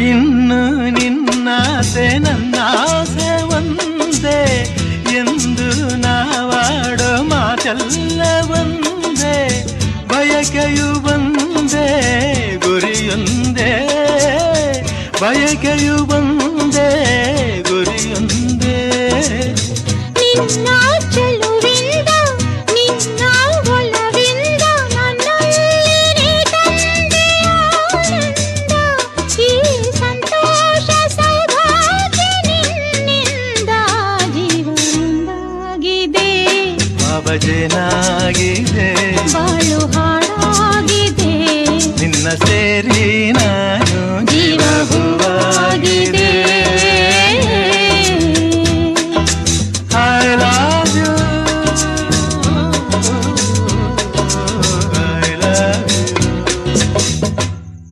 ಇನ್ನು ನಿನ್ನಾಸೆ ನನ್ನಾಸೆ ಒಂದೇ. ಎಂದು ನಾವಾಡೋ ಮಾತೆಲ್ಲ ಒಂದೇ. ಬಯಕೆಯು ಒಂದೇ ಗುರಿಯೊಂದೇ. ಬಯಕೆಯು ಒಂದೇ. ಜೀವನದಾಗಿದೆ ಬಾಬಜೇನಾಗಿದೆ ಬಾಳು ಹಾಡಾಗಿದೆ. ನಿನ್ನ ಸೇರಿ